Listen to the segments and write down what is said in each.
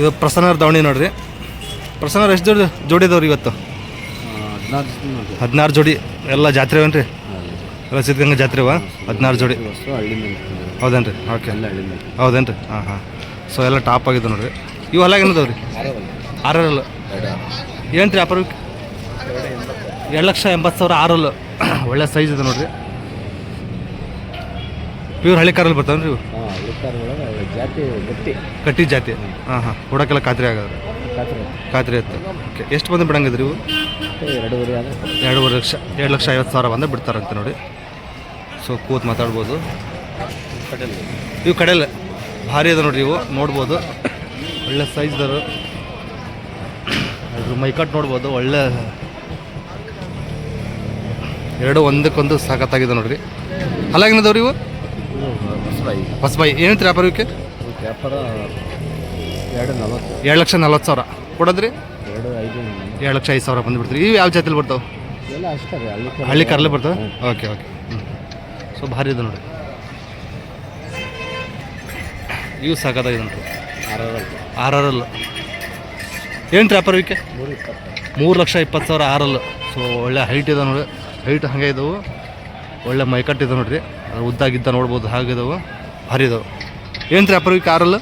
ಇದು ಪ್ರಸನ್ನರ ದಾವಣಿ ನೋಡ್ರಿ. ಪ್ರಸನ್ನ ಎಷ್ಟು ಜೋಡಿ ಜೋಡಿ ಅದಾವ್ರಿ ಇವತ್ತು? ಹದಿನಾರು ಜೋಡಿ. ಎಲ್ಲ ಜಾತ್ರೆ ಏನ್ರಿ? ಎಲ್ಲ ಸಿದ್ಧಗಂಗಾ ಜಾತ್ರೆವಾ ಹದಿನಾರು ಜೋಡಿ. ಹೌದೇನ್ರಿ? ಓಕೆ ಹೌದೇನ್ರಿ? ಹಾಂ ಹಾಂ. ಸೊ ಎಲ್ಲ ಟಾಪ್ ಆಗಿದೆ ನೋಡ್ರಿ. ಇವು ಹೊಲ ಏನದಾವ್ರಿ? ಆರಲ್ಲ ಏನು ರೀ ಅಪರೂಪಕ್ಕೆ ಎರಡು ಲಕ್ಷ ಎಂಬತ್ತು ಸಾವಿರ ಆರಲ್ಲ ಒಳ್ಳೆ ಸೈಜ್ ಇದೆ ನೋಡ್ರಿ. ಪ್ಯೂರ್ ಹಳ್ಳಿ ಕಾರಲ್ಲಿ ಬರ್ತಾವೆ ಇವು? ಹಳ್ಳಿಕಾರ ಒಳಗೆ ಜಾತಿ ಗಟ್ಟಿ. ಕಟ್ಟಿ ಜಾತಿ. ಹಾಂ ಹಾಂ. ಹುಡಕ್ಕೆಲ್ಲ ಖಾತ್ರಿ ಆಗೋದು ಕಾತ್ರೆ ಖಾತ್ರಿ ಇತ್ತು ಓಕೆ ಎಷ್ಟು ಬಂದು ಬಿಡಂಗಿದ್ರಿ ಇವು? ಎರಡೂವರೆ ಆದರೆ ಎರಡೂವರೆ ಲಕ್ಷ ಎರಡು ಲಕ್ಷ ಐವತ್ತು ಸಾವಿರ ಬಂದು ಬಿಡ್ತಾರಂತೆ ನೋಡಿ. ಸೊ ಕೂತ್ ಮಾತಾಡ್ಬೋದು. ಇವು ಕಡೆಯಲ್ಲ ಭಾರಿ ಅದ ನೋಡ್ರಿ ಇವು ನೋಡ್ಬೋದು. ಒಳ್ಳೆ ಸೈಜ್ದರು ಅದ್ರ ಮೈಕಟ್ ನೋಡ್ಬೋದು ಒಳ್ಳೆ ಎರಡು ಒಂದಕ್ಕೊಂದು ಸಾಕತ್ತಾಗಿದೆ ನೋಡ್ರಿ. ಅಲ್ಲಾಗಿನದವ್ರಿ ಇವು? ಹೊಸಬಾಯಿ. ಹೊಸಬಾಯಿ. ಏನಂತ ವ್ಯಾಪಾರ ಇವಕ್ಕೆ ವ್ಯಾಪಾರ ಎರಡು ನಲ್ವತ್ತು. ಎರಡು ಲಕ್ಷ ನಲ್ವತ್ತು ಸಾವಿರ. ಕೊಡೋದ್ರಿ? ಎರಡು ಐದು ಎರಡು ಲಕ್ಷ ಐದು ಸಾವಿರ ಬಂದುಬಿಡ್ತೀರಿ. ಇವು ಯಾವ ಜಾತಿಲಿ ಬರ್ತಾವೆ? ಎಲ್ಲ ಅಷ್ಟೇ ರೀ ಹಳ್ಳಿ ಹಳ್ಳಿ ಕರ್ಲೆ ಬರ್ತವೆ? Okay okay. ಹ್ಞೂ ಸೊ ಭಾರಿ ಇದೆ ನೋಡಿ ಇವು ಸಾಕಾಗಿದೆ ಆರ್ ಆರ್ ಆರಲ್ಲ ಏನು ರೀ ವ್ಯಾಪಾರ ಇವಕ್ಕೆ ಮೂರು ಲಕ್ಷ ಇಪ್ಪತ್ತು ಸಾವಿರ ಆರಲ್ಲ ಸೊ ಒಳ್ಳೆ ಹೈಟ್ ಇದೆ ನೋಡಿ ಹೈಟ್ ಹಾಗೆ ಇದಾವೆ. ಒಳ್ಳೆ ಮೈಕಟ್ ಇದೆ ನೋಡ್ರಿ. ಅದು ಉದ್ದಾಗಿದ್ದ ನೋಡ್ಬೋದು ಹಾಗಿದಾವೆ ಭಾರಿ ಇದಾವೆ ಏನು ರೀ ವ್ಯಾಪಾರ ಕಾರಲ್ಲ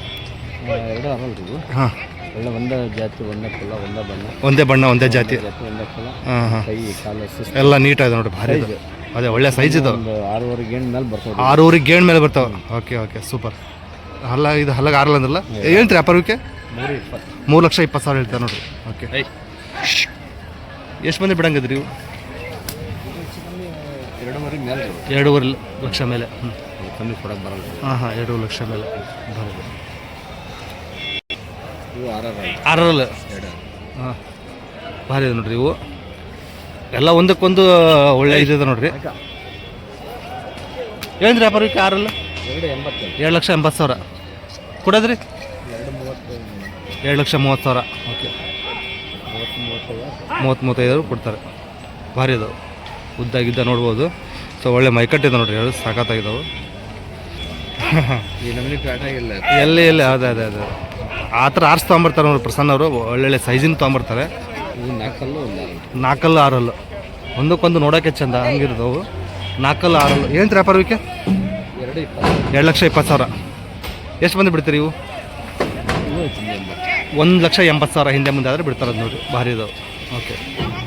ಆರಲ್ಲ ಎರಡು ಹಾಂ. ಒಳ್ಳೆ ಒಂದೇ ಜಾತಿ ಒಂದೇ ಕುಲ ಒಂದೇ ಬಣ್ಣ. ಒಂದೇ ಬಣ್ಣ ಒಂದೇ ಜಾತಿ. ಎಲ್ಲ ಒಂದೇ ಕುಲ. ಹಾಂ ಹಾಂ. ಕೈ ಕಾಲು ಎಲ್ಲ ನೀಟಾಗಿದೆ ನೋಡಿ ಭಾರಿ ಇದೆ. ಅದೇ ಒಳ್ಳೆ ಸೈಜ್ ಇದಾವೆ. ಆರೂವರೆ ಗೇಣ್ ಮೇಲೆ ಬರ್ತಾವೆ ಆರೂವರೆ ಗೇಣ್ ಮೇಲೆ ಬರ್ತಾವೆ. Okay okay super. ಹಲ್ಲ ಇದು ಹಲ್ಲಾಗ ಆರಲ್ಲ ಅಂದ್ರಲ್ಲ? ಏನು ರೀ ಅಪರ್ವಿಕೆ ಮೂರು ಲಕ್ಷ ಇಪ್ಪತ್ತು ಸಾವಿರ ಹೇಳ್ತಾರೆ ನೋಡ್ರಿ. ಓಕೆ. ಎಷ್ಟು ಮಂದಿ ಬಿಡಂಗಿದ್ರಿ ಇವು? ಎರಡೂವರೆ ಲಕ್ಷ ಮೇಲೆ. ಹ್ಞೂ ಕಮ್ಮಿ ಕೊಡೋಕೆ ಬರಲ್ಲ. ಹಾಂ ಹಾಂ ಎರಡು ಲಕ್ಷ ಮೇಲೆ ಬರೋದು ಆರಲ್ಲ ಹಾಂ ಭಾರಿ ಇದೆ ನೋಡ್ರಿ ಇವು. ಎಲ್ಲ ಒಂದಕ್ಕೊಂದು ಒಳ್ಳೆ ಇದಿದೆ ನೋಡ್ರಿ. ಏನು ರೀ ವ್ಯಾಪಾರಕ್ಕೆ ಆರಲ್ಲ? ಎರಡು ಲಕ್ಷ ಎಂಬತ್ತು ಸಾವಿರ. ಕೊಡೋದ್ರಿ? ಎರಡು ಲಕ್ಷ ಮೂವತ್ತು ಸಾವಿರ. ಓಕೆ. ಮೂವತ್ತು ಮೂವತ್ತೈದು. ಮೂವತ್ತು ಮೂವತ್ತೈದು ಕೊಡ್ತಾರೆ. ಭಾರಿ ಇದಾವೆ ಉದ್ದಾಗಿದ್ದ ನೋಡ್ಬೋದು. ಸೊ ಒಳ್ಳೆ ಮೈಕಟ್ಟಿದೆ ನೋಡ್ರಿ ಹೇಳಿ ಸಾಕತ್ತಾಗಿದ್ದಾವೆ ಎಲ್ಲಿ ಎಲ್ಲಿ ಅದೇ ಅದೇ ಅದೇ. ಆ ಥರ ಆರ್ಸ್ ತೊಗೊಂಬರ್ತಾರೆ ನೋಡಿ ಪ್ರಸನ್ನ ಅವರು. ಒಳ್ಳೊಳ್ಳೆ ಸೈಜಿನ ತೊಗೊಂಬರ್ತಾರೆ. ನಾಲ್ಕಲ್ಲು ಆರಲ್ಲು. ಒಂದಕ್ಕೊಂದು ನೋಡೋಕ್ಕೆ ಚಂದ ಹಂಗಿರ್ತಾವು. ನಾಲ್ಕಲ್ಲು ಆರಲ್ಲು. ಏನು ವ್ಯಾಪಾರಕ್ಕೆ ಎರಡು ಲಕ್ಷ ಇಪ್ಪತ್ತು ಸಾವಿರ. ಎಷ್ಟು ಬಂದು ಬಿಡ್ತೀರಿ ಇವು? ಒಂದು ಲಕ್ಷ ಎಂಬತ್ತು ಸಾವಿರ ಹಿಂದೆ ಮುಂದೆ ಆದರೆ ಬಿಡ್ತಾರೆ ನೋಡಿ ನೋಡಿರಿ. ಭಾರಿ ಇದಾವೆ. ಓಕೆ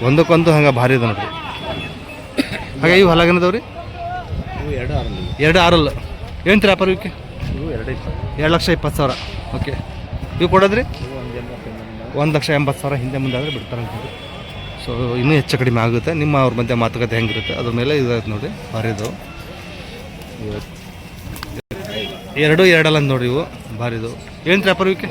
ಒಂದಕ್ಕೊಂದು ಹಂಗೆ ಭಾರಿ ಇದೆ ನೋಡಿರಿ. ಹಾಗೆ ಇವು ಹಲಗನದವ್ರಿ? ಎರಡು ಆರಲ್ಲ ಎರಡು ಆರಲ್ಲ. ಏನು ವ್ಯಾಪಾರ ಇವಕ್ಕೆ ಇವು ಎರಡು ಇಪ್ಪತ್ತು ಎರಡು ಲಕ್ಷ ಇಪ್ಪತ್ತು ಸಾವಿರ. ಓಕೆ. ಇವು ಕೊಡೋದ್ರಿ? ಒಂದು ಲಕ್ಷ ಎಂಬತ್ತು ಸಾವಿರ ಹಿಂದೆ ಮುಂದೆ ಆದರೆ ಬಿಡ್ತಾರೆ ಅಂತ ಸೊ ಇನ್ನೂ ಹೆಚ್ಚು ಕಡಿಮೆ ಆಗುತ್ತೆ. ನಿಮ್ಮ ಅವ್ರ ಮಧ್ಯೆ ಮಾತುಕತೆ ಹೆಂಗಿರುತ್ತೆ? ಅದ್ರ ಮೇಲೆ ಇದಾಯ್ತು ನೋಡಿ ಭಾರಿ ಎರಡು ಎರಡಲ್ಲ ಅಂತ ನೋಡಿ ಇವು. ಭಾರಿ ಇದು. ಏನು ವ್ಯಾಪಾರ ಇವಕ್ಕೆ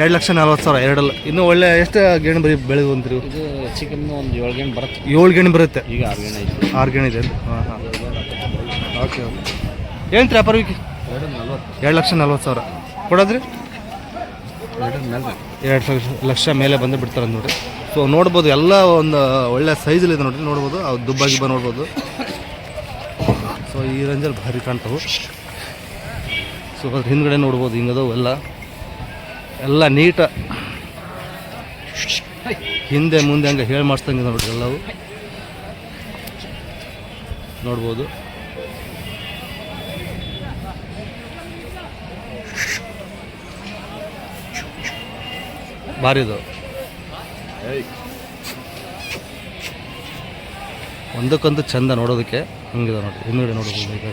ಎರಡು ಲಕ್ಷ ನಲ್ವತ್ತು ಸಾವಿರ ಎರಡಲ್ಲ. ಇನ್ನೂ ಒಳ್ಳೆ ಎಷ್ಟು ಗೇಣು ಬರೀ ಬೆಳೆದು ಅಂತೀರಿ ಇದು ಚಿಕನ್ ಒಂದು ಏಳು ಗೇಣ್ ಬರುತ್ತೆ. ಏಳು ಗೇಣು ಬರುತ್ತೆ? ಈಗ ಆರು ಗೇಣ್ ಇದೆ ಆರು ಗೇಣು ಇದೆ ಹಾಂ ಹಾಂ. Okay okay. ಏನು ವ್ಯಾಪಾರ ಇವಕ್ಕೆ ಎರಡು ನಲ್ವತ್ತು. ಎರಡು ಲಕ್ಷ ನಲ್ವತ್ತು ಸಾವಿರ. ಕೊಡೋದ್ರಿ? ಎರಡು ಲಕ್ಷ ಲಕ್ಷ ಮೇಲೆ ಬಂದು ಬಿಡ್ತಾರೆ ನೋಡಿ ಸೊ ನೋಡ್ಬೋದು ಎಲ್ಲ ಒಂದು ಒಳ್ಳೆ ಸೈಜಲ್ಲಿದೆ ನೋಡಿರಿ. ನೋಡ್ಬೋದು ಅವು ದುಬ್ಬಾಗಿ ಬ ನೋಡ್ಬೋದು. ಸೊ ಈ ರೇಂಜಲ್ಲಿ ಭಾರಿ ಕಾಣ್ತಾವೆ. ಸೊ ಅದ್ರ ಹಿಂದ್ಗಡೆ ನೋಡ್ಬೋದು, ಹಿಂಗದವು ಎಲ್ಲ. ಎಲ್ಲ ನೀಟ. ಹಿಂದೆ ಮುಂದೆ ಹಂಗೆ ಹೇಳಿ ಮಾಡಿಸ್ದಂಗೆ ನೋಡ್ರಿ ಎಲ್ಲವು. ನೋಡ್ಬೋದು. ಭಾರಿ ಇದು. ಒಂದಕ್ಕೊಂದು ಚಂದ ನೋಡೋದಕ್ಕೆ ಹಂಗಿದೆ ನೋಡಿ ಹಿಂದ್ಗಡೆ ನೋಡ್ಬೋದು.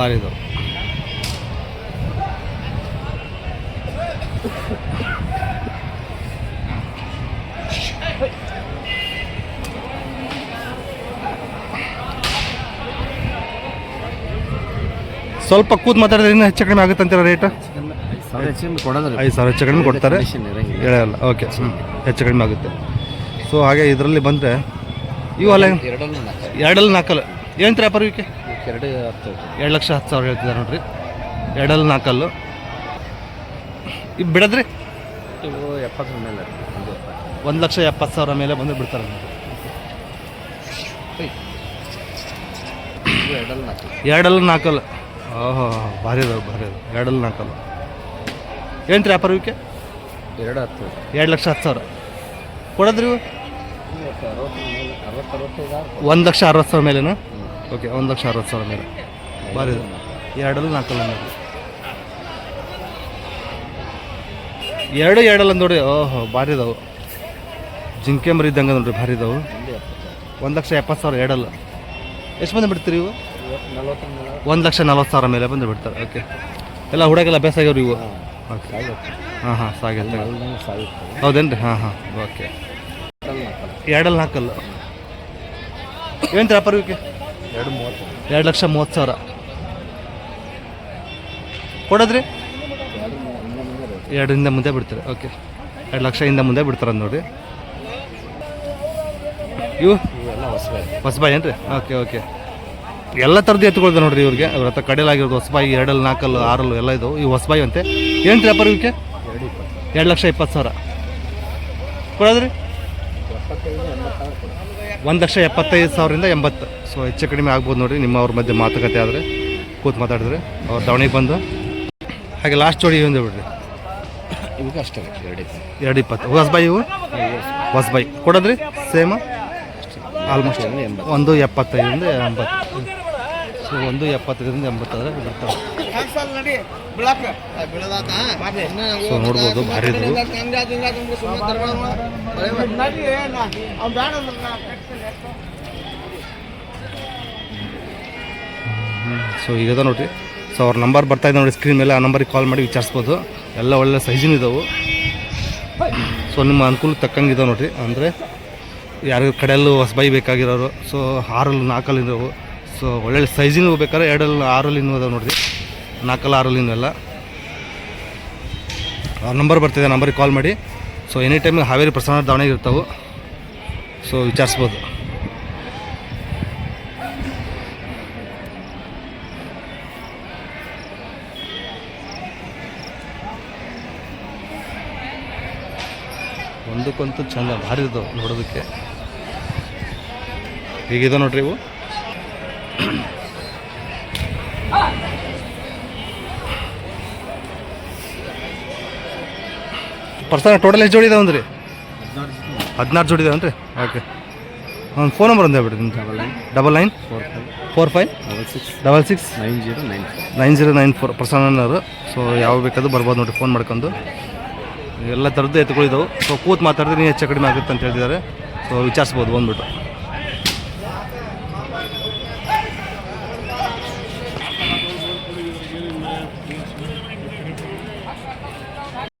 ಭಾರಿ ಇದು ಸ್ವಲ್ಪ ಕೂತ್ ಮಾತಾಡಿದ್ರೆ ಇನ್ನೂ ಹೆಚ್ಚು ಕಡಿಮೆ ಆಗುತ್ತೆ ಅಂತೀರ ರೇಟ್ ಐದು ಸಾವಿರ ಹೆಚ್ಚು ಕಡಿಮೆ ಕೊಡ್ತಾರೆ. ಹೇಳಲ್ಲ ಓಕೆ ಹೆಚ್ಚು ಕಡಿಮೆ ಆಗುತ್ತೆ. ಸೊ ಹಾಗೆ ಇದರಲ್ಲಿ ಬಂದರೆ ಇವು ಅಲ್ಲ ಎರಡಲ್ಲೂ ನಾಲ್ಕು. ಎರಡಲ್ಲಿ ನಾಲ್ಕಲ್ಲ. ಏನು ವ್ಯಾಪಾರ ಇವಕ್ಕೆ ಎರಡು ಹತ್ತು ಎರಡು ಲಕ್ಷ ಹತ್ತು ಸಾವಿರ ಹೇಳ್ತಿದ್ದಾರೆ ನೋಡ್ರಿ. ಎರಡಲ್ಲಿ ನಾಲ್ಕಲ್ಲು. ಇದು ಬಿಡದ್ರಿ? ಇವು ಎಪ್ಪತ್ತರ ಮೇಲೆ ಒಂದು ಲಕ್ಷ ಎಪ್ಪತ್ತು ಸಾವಿರ ಮೇಲೆ ಬಂದು ಬಿಡ್ತಾರೆ ಎರಡಲ್ಲಿ ನಾಲ್ಕು ಎರಡಲ್ಲಿ ನಾಲ್ಕಲ್ಲು. ಓಹೋ ಭಾರಿ ಅದಾವೆ ಭಾರಿ ಅದಾವೆ. ಎರಡಲ್ಲಿ ನಾಲ್ಕಲ್ಲು. ಏನು ತ್ರಿ ವ್ಯಾಪಾರ ಇವಕ್ಕೆ ಎರಡು ಹತ್ತು ಎರಡು ಲಕ್ಷ ಹತ್ತು ಸಾವಿರ. ಕೊಡದ್ರಿ ಒಂದು ಲಕ್ಷ ಅರವತ್ತು ಸಾವಿರ ಮೇಲೆನಾ? ಓಕೆ ಒಂದು ಲಕ್ಷ ಅರವತ್ತು ಸಾವಿರ ಮೇಲೆ. ಭಾರಿ ಎರಡಲ್ಲಿ ನಾಲ್ಕಲ್ಲ ಮೇಲೆ. ಎರಡು ಎರಡಲ್ಲ ನೋಡಿ. ಓಹೋ ಭಾರಿ ಇದಾವೆ. ಜಿಂಕೆ ಮರಿ ಇದ್ದಂಗೆ ನೋಡ್ರಿ ಭಾರಿ ಇದಾವೆ. ಒಂದು ಲಕ್ಷ ಎಪ್ಪತ್ತು ಸಾವಿರ ಎರಡಲ್ಲ. ಎಷ್ಟು ಬಂದು ಬಿಡ್ತೀರಿ ಇವು? ಒಂದು ಲಕ್ಷ ನಲ್ವತ್ತು ಸಾವಿರ ಮೇಲೆ ಬಂದು ಬಿಡ್ತಾರೆ. ಓಕೆ. ಎಲ್ಲ ಹುಡುಗೆಲ್ಲ ಅಭ್ಯಾಸ ಆಗ್ಯಾವ್ರಿ ಇವು? ಹಾಂ ಹಾಂ ಸಾಗುತ್ತೆ. ಹೌದೇನು ರೀ ಹಾಂ ಹಾಂ ಓಕೆ. ಎರಡಲ್ಲಿ ಹಾಕಲ್ಲ ಏನು ವ್ಯಾಪಾರ ಇವಕ್ಕೆ? ಎರಡು ಮೂವತ್ತು. ಎರಡು ಲಕ್ಷ ಮೂವತ್ತು ಸಾವಿರ. ಕೊಡೋದ್ರಿ? ಎರಡರಿಂದ ಮುಂದೆ ಬಿಡ್ತಾರೆ? ಓಕೆ ಎರಡು ಲಕ್ಷದಿಂದ ಮುಂದೆ ಬಿಡ್ತಾರೆ ನೋಡಿ ಇವು? ಹೊಸಬಾಯಿ. ಏನು ರೀ ಓಕೆ ಓಕೆ ಎಲ್ಲ ಥರದ್ದು ಎತ್ಕೊಳ್ತಾರೆ ನೋಡ್ರಿ ಇವ್ರಿಗೆ. ಇವ್ರ ಹತ್ರ ಕಡೆಯಲಾಗಿರೋದು ಹೊಸಬಾಯಿ ಎರಡಲ್ಲಿ ನಾಲ್ಕಲ್ಲು ಆರಲ್ಲು ಎಲ್ಲ ಇದು ಇವು ಹೊಸಬಾಯಿ ಅಂತೆ. ಏನು ವ್ಯಾಪಾರ ಇವಕ್ಕೆ ಎರಡು ಲಕ್ಷ ಇಪ್ಪತ್ತು ಸಾವಿರ. ಕೊಡೋದ್ರಿ? ಒಂದು ಲಕ್ಷ ಎಪ್ಪತ್ತೈದು ಸಾವಿರದಿಂದ ಎಂಬತ್ತು. ಸೊ ಹೆಚ್ಚು ಕಡಿಮೆ ಆಗ್ಬೋದು ನೋಡಿ ನಿಮ್ಮ ಅವ್ರ ಮಧ್ಯೆ ಮಾತುಕತೆ ಆದರೆ ಕೂತು ಮಾತಾಡಿದ್ರೆ. ಅವ್ರು ದವಣಿಗೆ ಬಂದು. ಹಾಗೆ ಲಾಸ್ಟ್ ಜೋಡಿ ಒಂದು ಬಿಡ್ರಿ. ಇವಾಗ ಅಷ್ಟೇ ಎರಡು ಇಪ್ಪತ್ತು. ಎರಡು ಇಪ್ಪತ್ತು. ಹೊಸಬಾಯಿ ಇವು? ಹೊಸಬಾಯಿ. ಕೊಡೋದ್ರಿ? ಸೇಮ್ ಆಲ್ಮೋಸ್ಟ್ ಒಂದು ಎಪ್ಪತ್ತೈದು ಒಂದು ಎಪ್ಪತ್ತೈದರಿಂದ ಎಂಬತ್ತು. ಸೊ ಒಂದು ಎಪ್ಪತ್ತರಿಂದ ಎಂಬತ್ತಾದ್ರೆ ಬರ್ತಾವೆ ಸೊ ನೋಡ್ಬೋದು ಭಾರಿ ಇದು ಸೊ ಈಗ ನೋಡ್ರಿ. ಸೊ ಅವ್ರ ನಂಬರ್ ಬರ್ತಾ ಇದೆ ನೋಡಿ ಸ್ಕ್ರೀನ್ ಮೇಲೆ ಆ ನಂಬರಿಗೆ ಕಾಲ್ ಮಾಡಿ ವಿಚಾರಿಸ್ಬೋದು. ಎಲ್ಲ ಒಳ್ಳೆ ಸೈಜಿನ ಇದಾವೆ. ಸೊ ನಿಮ್ಮ ಅನುಕೂಲ ತಕ್ಕಂಗೆ ಇದಾವೆ ನೋಡ್ರಿ. ಅಂದರೆ ಯಾರಿಗೂ ಕಡೆಯಲ್ಲೂ ಬೈ ಬೇಕಾಗಿರೋರು ಸೊ ಆರಲ್ಲಿ ನಾಲ್ಕಲ್ಲಿ ಇದಾವೆ. ಸೊ ಒಳ್ಳೊಳ್ಳೆ ಸೈಜಿಂಗ್ ಬೇಕಾದ್ರೆ ಎರಡಲ್ಲಿ ಆರಲ್ಲಿ ಅದಾವೆ ನೋಡಿರಿ. ನಾಲ್ಕಲ್ಲಿ ಆರಲ್ಲಿ ಎಲ್ಲ ನಂಬರ್ ಬರ್ತಿದೆ ನಂಬರಿಗೆ ಕಾಲ್ ಮಾಡಿ. ಸೊ ಎನಿ ಟೈಮಲ್ಲಿ ಹಾವೇರಿ ಪ್ರಸನ್ನ ದಾವಣಗೆ ಇರ್ತಾವೆ. ಸೊ ವಿಚಾರಿಸ್ಬೋದು. ಒಂದಕ್ಕಂತೂ ಚಂದ, ಭಾರಿ ಇದಾವೆ ನೋಡೋದಕ್ಕೆ. ಈಗಿದೆ ನೋಡ್ರಿ ಇವು? ಪರ್ಸನ್ ಟೋಟಲ್ ಎಷ್ಟು ಜೋಡಿ ಇದಾವೆ ಹದಿನಾರು ಜೋಡಿ ಇದಾವೆ ರೀ ಓಕೆ ಒಂದು ಫೋನ್ ನಂಬರ್ ಒಂದು ಹೇಳ್ಬಿಡಿ ನಿಮ್ದು. Double nine double nine four five four five double six double six nine zero nine nine zero nine four ಪರ್ಸನಲ್ನವರು so ಯಾವ ಬೇಕಾದ್ರೂ ಬರ್ಬೋದು ನೋಡಿ ಫೋನ್ ಮಾಡ್ಕೊಂಡು. ಎಲ್ಲ ಥರದ್ದು ಎತ್ಕೊಳ್ಳಿದ್ದಾವೆ ಸೊ ಕೂತ್ ಮಾತಾಡಿದ್ರೆ ನೀವು ಹೆಚ್ಚು ಕಡಿಮೆ ಆಗುತ್ತೆ ಅಂತ ಹೇಳ್ತಿದ್ದಾರೆ. ಸೊ ವಿಚಾರಿಸ್ಬೋದು ಬಂದ್ಬಿಟ್ಟು.